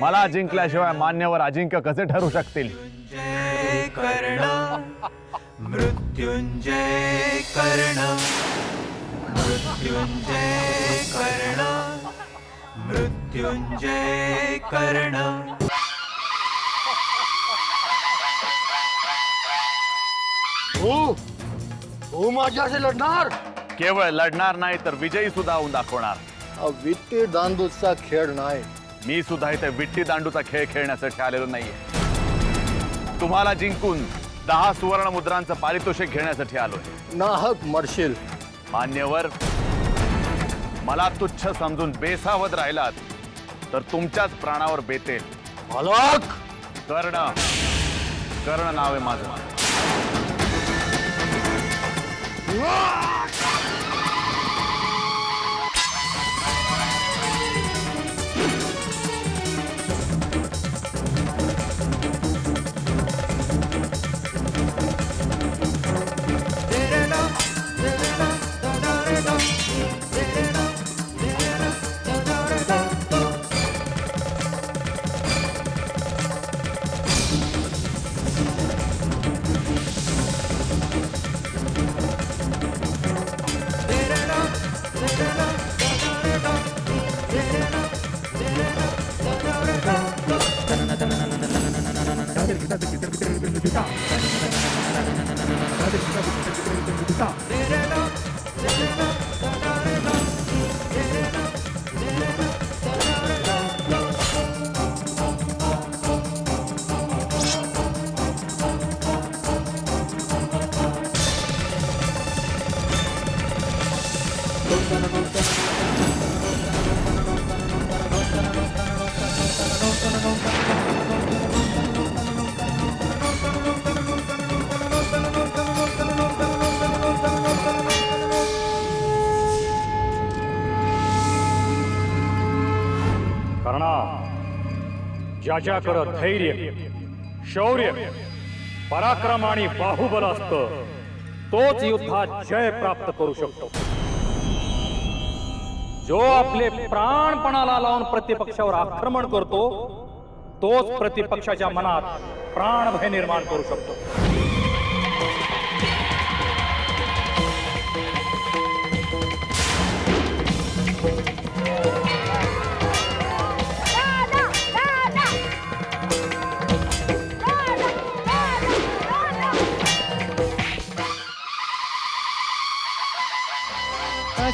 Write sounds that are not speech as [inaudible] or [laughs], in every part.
मला जिंकल्याशिवाय मान्यवर अजिंक्य कसे ठरू शकतील? जय कर्ण. मृत्युंजय कर्ण. मृत्युंजय कर्ण. मृत्युंजय कर्ण. तू? तू माझ्याशी लढणार? केवळ लढणार नाही तर विजयी सुद्धा होऊन दाखवणार. हा विट्टी दांडूचा खेळ नाही. मी सुद्धा इथे विट्टी दांडूचा खेळ खेळण्यासाठी आलेलो नाहीये. तुम्हाला जिंकून दहा सुवर्ण मुद्रांचं पारितोषिक घेण्यासाठी आलोय. नाहक मरशील. मान्यवर मला तुच्छ समजून बेसावध राहिलात तर तुमच्याच प्राणावर बेतेल. मालक कर्ण कर्ण नाव आहे माझं. ज्याच्याकडं धैर्य शौर्य पराक्रम आणि बाहुबल असतं तोच युद्धात जय प्राप्त करू शकतो. जो आपले प्राणपणाला लावून प्रतिपक्षावर आक्रमण करतो तोच प्रतिपक्षाच्या मनात प्राणभय निर्माण करू शकतो.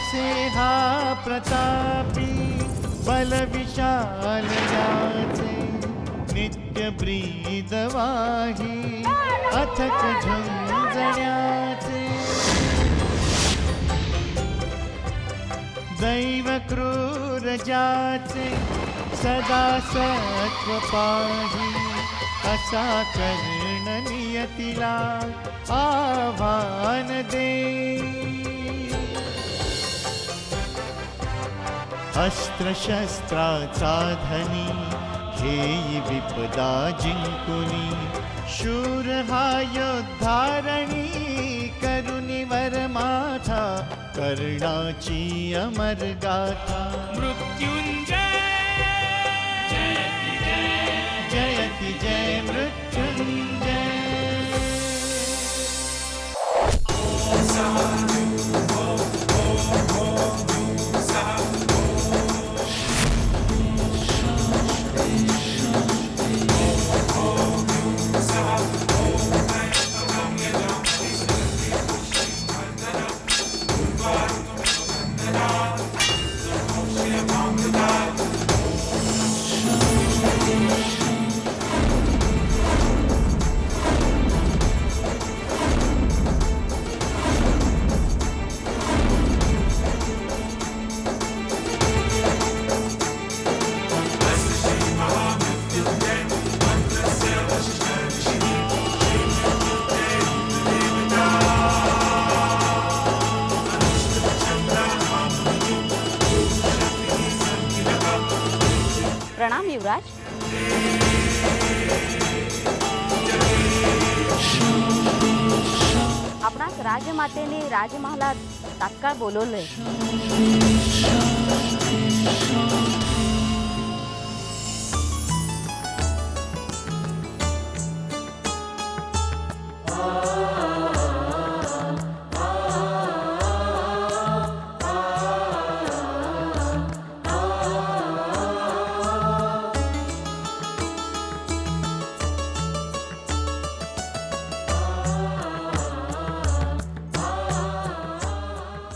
असे हा प्रतापी बल विशाल याचे नित्य ब्रीदवाही अथक झुंजण्याचे. दैव क्रूर सदा सत्व पाही असा कर्ण नियतीला आव्हान दे. अस्त्रशस्त्राचा धनी घेई विपदा जिंकुनी शूर हा योद्धारणी करुणी वर माथा कर्णाची अमर गाथा मृत्युंजय। जयति जय मृत्युंजय। યુવરાજ આપણા રાજ્ય માટેની રાજમહાલા તાત્કાળ બોલો લે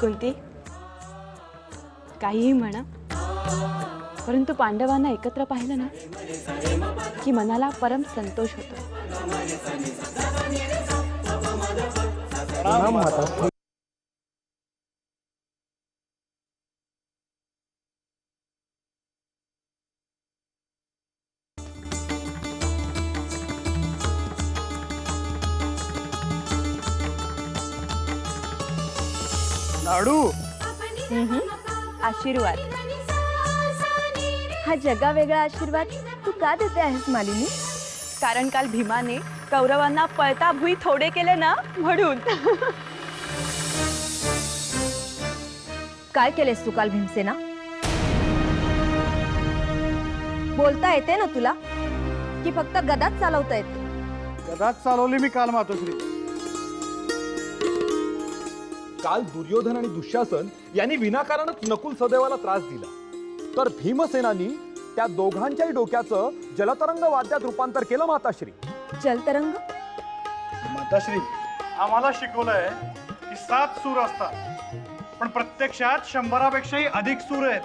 कुंती काहीही म्हणा. परंतु पांडवांना एकत्र पाहिलं ना की मनाला परम संतोष होतो. लाडू. आशीर्वाद. हा जगा वेगळा आशीर्वाद तू का देते आहेस मालिनी? कारण काल भीमाने कौरवांना पळता भुई थोडे केले ना म्हणून. काय केलेस तू काल भीमसेना? बोलता येते ना तुला? की फक्त गदाच चालवता येते? कदाच चालवली मी काल मातोश्री. काल दुर्योधन आणि दुःशासन यांनी विनाकारणच नकुल सदैवाला त्रास दिला. तर भीमसेनानी त्या दोघांच्याही डोक्याचं जलतरंग वाद्यात रूपांतर केलं माताश्री. जलतरंग? माताश्री आम्हाला शिकवलंय की सात सूर असतात पण प्रत्यक्षात शंभरापेक्षाही अधिक सूर आहेत.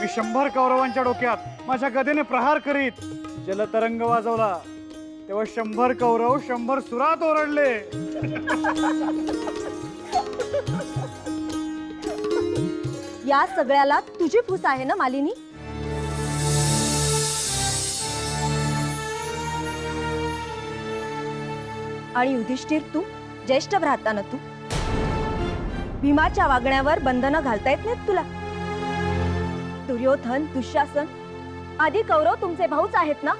मी शंभर कौरवांच्या डोक्यात माझ्या गदेने प्रहार करीत जलतरंग वाजवला. तेव्हा शंभर कौरव शंभर सुरात ओरडले. या सगळ्याला तुझी फूस आहे ना मालिनी? आणि युधिष्ठिर तू? ज्येष्ठ भ्राता ना तू? भीमाच्या वागण्यावर बंधनं घालता येत नाहीत तुला? दुर्योधन दुःशासन आदी कौरव तुमचे भाऊच आहेत ना?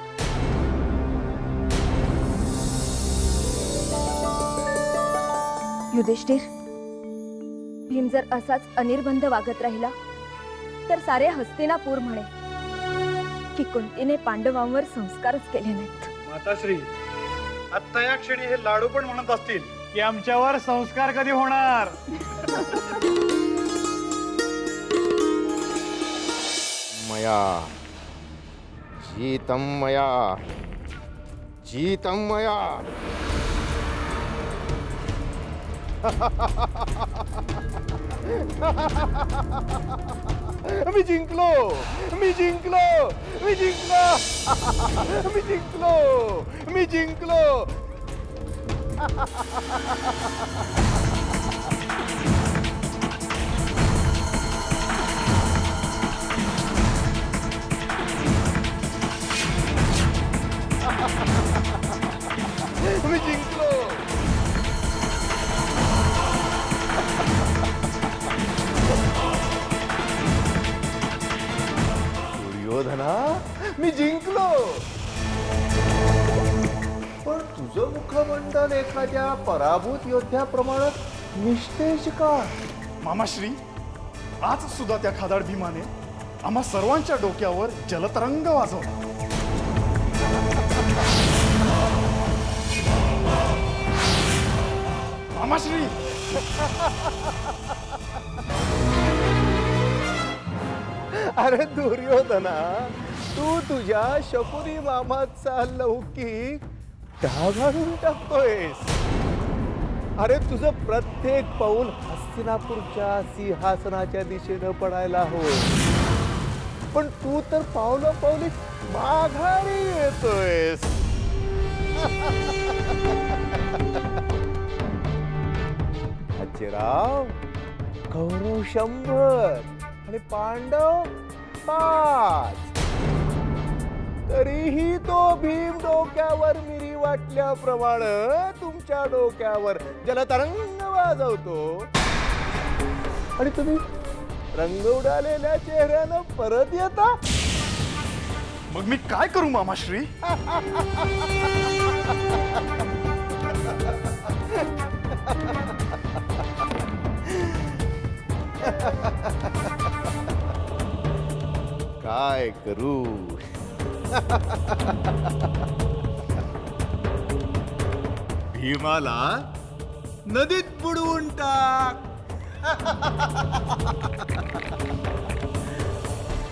युधिष्ठिर भीम जर असाच अनिर्बंध वागत राहिला तर सारे हस्तिनापूर म्हणे की कुंतीने पांडवांवर संस्कारच केले नाहीत. माताश्री आत्ता या क्षणी हे लाडू पण म्हणत असतील की आमच्यावर संस्कार कधी होणार? मया जीतं मया जीतं मया. मी जिंकलो मी जिंकलो मी जिंकलो मी जिंकलो मी जिंकलो मी जिंकलो पण तुझं मुखमंडल एखाद्या पराभूत योद्ध्याप्रमाणे निस्तेज का मामाश्री आज सुद्धा त्या खादाड भीमाने आम्हा सर्वांच्या डोक्यावर जलतरंग वाजवला मामाश्री अरे दुर्योधना तू तुझ्या शकुनी मामाचा लौकिक ढागाळून टाकतोयस. अरे तुझं प्रत्येक पाऊल हस्तिनापूरच्या सिंहासनाच्या दिशेनं पडायला हवं. पण तू तर पावलं पावली माघारी येतोयस. राव कौरव शंभर आणि पांडव पाच. तरीही तो भीम डोक्यावर मिरी वाटल्याप्रमाणे तुमच्या डोक्यावर जलतरंग वाजवतो. आणि तुम्ही रंग उडालेल्या चेहऱ्यानं परत येता? मग मी काय करू मामाश्री? काय करू? भीमाला नदीत बुडवून टाक.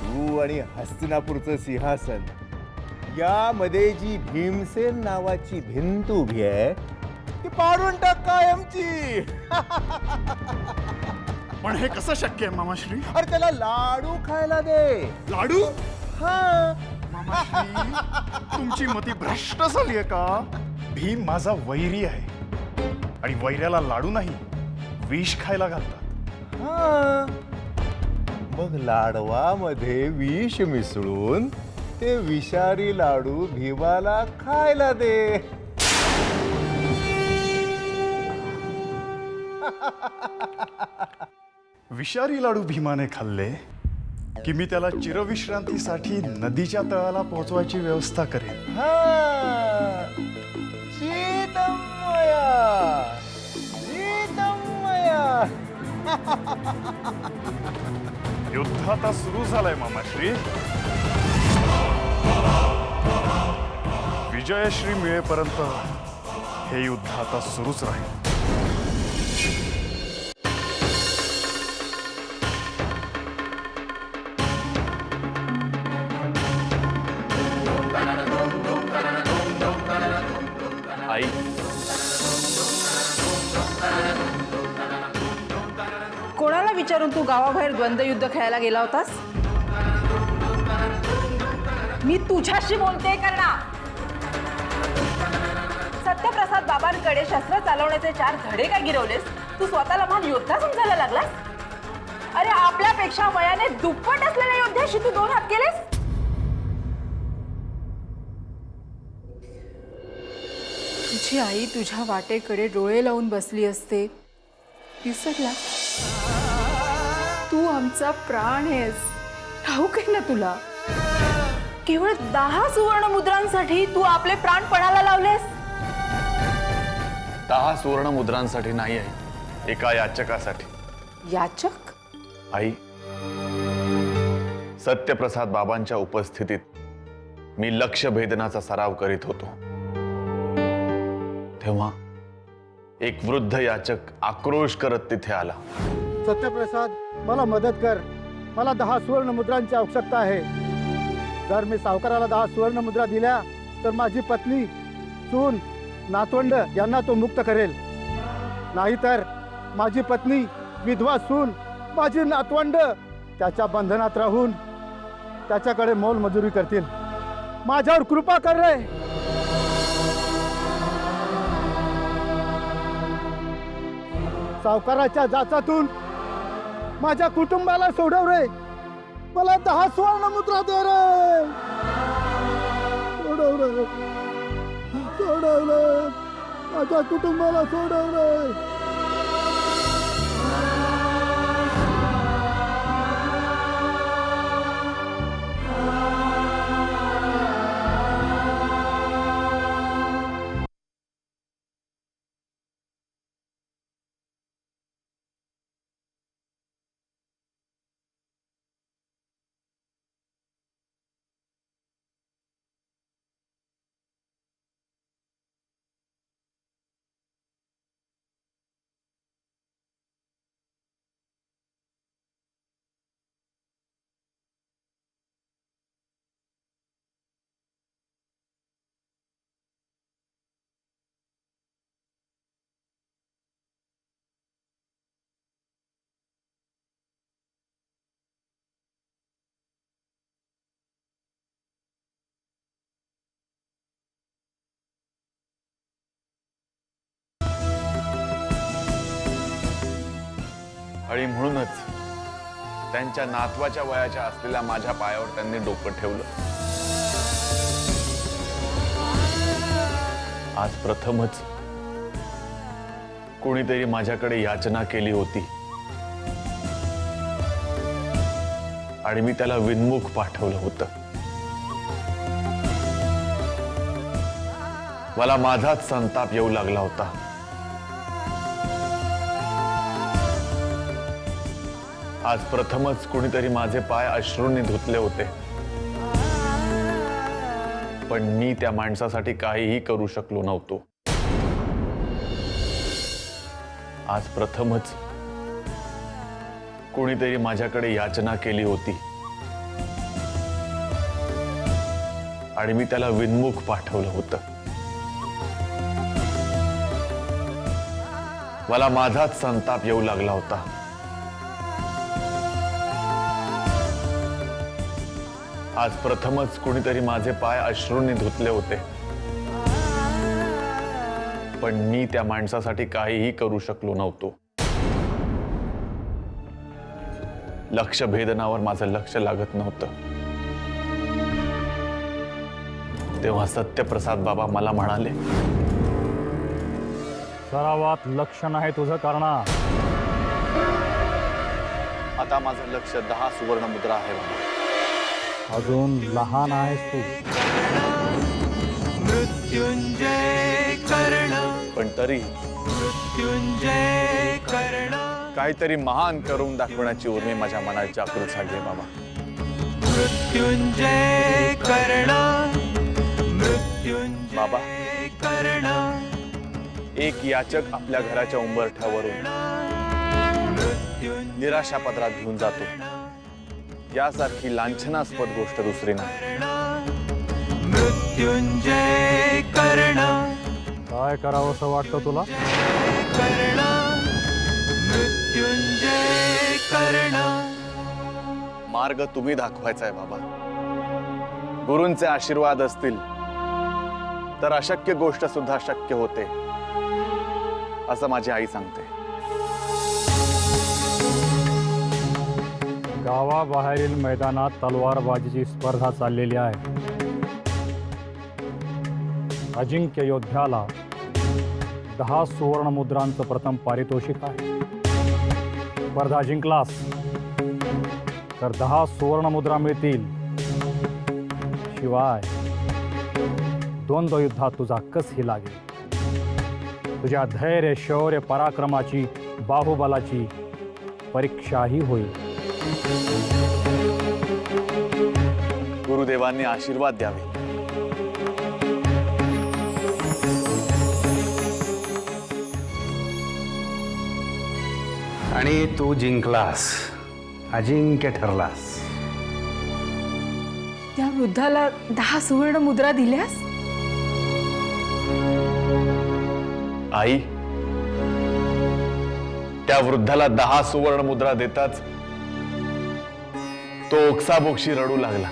तू आणि हस्तिनापूरचं सिंहासन यामध्ये जी भीमसेन नावाची भिंत उभी आहे ती पाडून टाक कायमची. पण हे कसं शक्य आहे मामाश्री? अरे त्याला लाडू खायला दे. लाडू? हा. तुमची मती भ्रष्ट झाली आहे का? भीम माझा वैरी आहे. आणि वैऱ्याला लाडू नाही विष खायला घालतात. हा. मग लाडवामध्ये विष मिसळून ते विषारी लाडू भीमाला खायला दे. विषारी लाडू भीमाने खाल्ले. की मी त्याला चिरविश्रांतीसाठी नदीच्या तळाला पोहोचवायची व्यवस्था करेन. [laughs] युद्ध आता सुरू झालंय मामाश्री. विजयश्री मिळेपर्यंत हे युद्ध आता सुरूच राहील. विचारून तू गावाबाहेर द्वंद्वयुद्ध खेळायला गेला होतास? मी तुझ्याशी बोलते करणा. सत्यप्रसाद बाबांकडे शस्त्र चालवण्याचे चार धडे काय गिरवलेस? तू स्वतःला महान योद्धा समजायला लागलास? अरे आपल्यापेक्षा वयाने दुप्पट असलेल्या योद्ध्याशी तू दोन हात केलेस? तुझी आई तुझ्या वाटेकडे डोळे लावून बसली असते. विसरला आमचा प्राण आहेस. ठाऊक आहे ना तुला? केवळ दहा सुवर्ण मुद्रांसाठी तू आपले प्राण पणाला लावलेस? दहा सुवर्ण मुद्रांसाठी नाही आहे एका याचकासाठी. याचक? आई सत्यप्रसाद बाबांच्या उपस्थितीत मी लक्ष भेदनाचा सराव करीत होतो. तेव्हा एक वृद्ध याचक आक्रोश करत तिथे आला. सत्यप्रसाद मला मदत कर. मला दहा सुवर्ण मुद्रांची आवश्यकता आहे. जर मी सावकाराला दहा सुवर्ण मुद्रा दिल्या तर माझी पत्नी सून नातवंड यांना तो मुक्त करेल. नाहीतर माझी पत्नी विधवा सून माझी नातवंड त्याच्या बंधनात राहून त्याच्याकडे मोलमजुरी करतील. माझ्यावर कृपा कर रे. सावकाराच्या जाचातून माझ्या कुटुंबाला सोडव रे. मला दहा सुवर्ण मुद्रा दे रे. सोडव रे. सोडव रे. माझ्या कुटुंबाला सोडव रे. आणि म्हणूनच त्यांच्या नातवाच्या वयाच्या असलेल्या माझ्या पायावर त्यांनी डोकं ठेवलं. आज प्रथमच कोणीतरी माझ्याकडे याचना केली होती. आणि मी त्याला विनमुख पाठवलं होतं. मला माझाच संताप येऊ लागला होता. आज प्रथमच कुणीतरी माझे पाय अश्रूंनी धुतले होते. पण मी त्या माणसासाठी काहीही करू शकलो नव्हतो. आज प्रथमच कुणीतरी माझ्याकडे याचना केली होती. आणि मी त्याला विनमुख पाठवलं होतं. मला माझाच संताप येऊ लागला होता. आज प्रथमच कुणीतरी माझे पाय अश्रूंनी धुतले होते. पण मी त्या माणसासाठी काहीही करू शकलो नव्हतो. लक्ष भेदनावर माझं लक्ष लागत नव्हतं. तेव्हा सत्यप्रसाद बाबा मला म्हणाले सरावात लक्ष नाही तुझं करणार आता माझं लक्ष दहा सुवर्ण मुद्रा आहे बाबा. अजून लहान आहेस तू. मृत्युंजय कर्ण पण तरी मृत्युंजय कर्ण काहीतरी महान करून दाखवण्याची उर्मी माझ्या मनात जागृत झाली आहे बाबा. मृत्युंजय कर्ण मृत्युंजय बाबा कर्ण एक याचक आपल्या घराच्या उंबरठ्यावरून निराशा पदरात घेऊन जातो. यासारखी लांछनास्पद गोष्ट दुसरी नाही. मृत्युंजय कर्ण काय करावं असं वाटतं तुला? कर्ण मृत्युंजय कर्ण मार्ग तुम्ही दाखवायचा आहे बाबा. गुरूंचे आशीर्वाद असतील तर अशक्य गोष्ट सुद्धा शक्य होते असं माझी आई सांगते. गावाबाहेरील मैदानात तलवारबाजीची स्पर्धा चाललेली आहे. अजिंक्य योद्ध्याला दहा सुवर्ण मुद्रांचं प्रथम पारितोषिक आहे. स्पर्धा जिंकलास तर दहा सुवर्ण मुद्रा मिळतील. शिवाय द्वंद्व युद्धात तुझा कसही लागेल. तुझ्या धैर्य शौर्य पराक्रमाची बाहुबलाची परीक्षाही होईल. गुरुदेवांनी आशीर्वाद द्यावे. आणि तू जिंकलास. अजिंक्य ठरलास. त्या वृद्धाला दहा सुवर्ण मुद्रा दिल्यास? आई त्या वृद्धाला दहा सुवर्ण मुद्रा देताच तो ओक्साबोक्षी रडू लागला.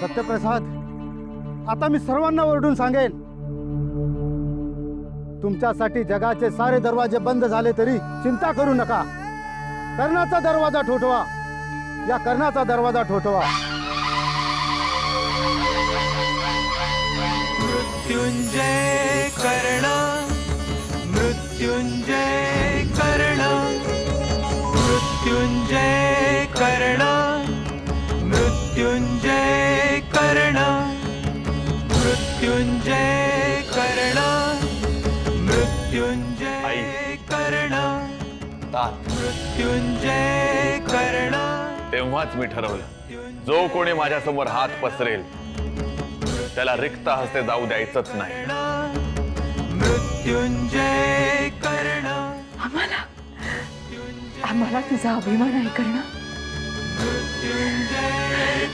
सत्यप्रसाद आता मी सर्वांना ओरडून सांगेन. तुमच्यासाठी जगाचे सारे दरवाजे बंद झाले तरी चिंता करू नका. कर्णाचा दरवाजा ठोठवा. या कर्णाचा दरवाजा ठोठवा. मृत्युंजय कर्ण मृत्युंजय कर्ण. मृत्युंजय कर्ण मृत्युंजय कर्ण मृत्युंजय कर्ण मृत्युंजय कर्ण तात मृत्युंजय कर्ण. तेव्हाच मी ठरवलं जो कोणी माझ्यासमोर हात पसरेल त्याला रिक्त हस्ते जाऊ द्यायचंच नाही. मृत्युंजय कर्ण. आम्हाला आम्हाला तुझा अभिमान आहे कर्ण. मृत्युंजय